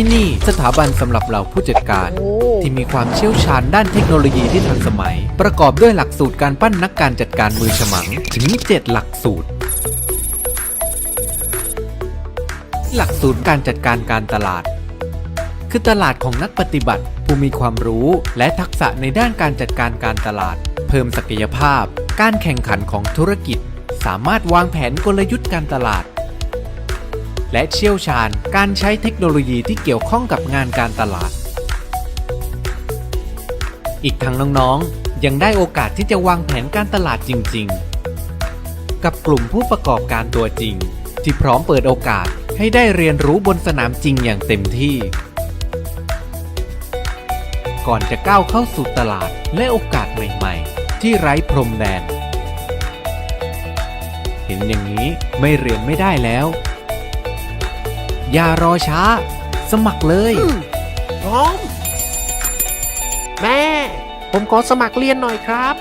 ที่นี่สถาบันสำหรับเราผู้จัดการโอ้ที่มีความเชี่ยวชาญด้านเทคโนโลยีที่ทันสมัย ประกอบด้วยหลักสูตรการปั้นนักการจัดการมือฉมัง ถึง 7 หลักสูตร หลักสูตรการจัดการการตลาด คือตลาดของนักปฏิบัติ ผู้มีความรู้และทักษะในด้านการจัดการการตลาด เพิ่มศักยภาพ การแข่งขันของธุรกิจ สามารถวางแผนกลยุทธ์การตลาด และเชี่ยวชาญการใช้เทคโนโลยีที่เกี่ยวข้องกับงานการตลาด อีกทั้งน้องๆ ยังได้โอกาสที่จะวางแผนการตลาดจริง ๆ กับกลุ่มผู้ประกอบการตัวจริง ที่พร้อมเปิดโอกาสให้ได้เรียนรู้บนสนามจริงอย่างเต็มที่ ก่อนจะก้าวเข้าสู่ตลาดและโอกาสใหม่ๆ ที่ไร้พรมแดน เห็นอย่างนี้ไม่เรียนไม่ได้แล้ว อย่ารอช้า สมัครเลยพร้อม แม่ ผมขอสมัครเรียนหน่อยครับ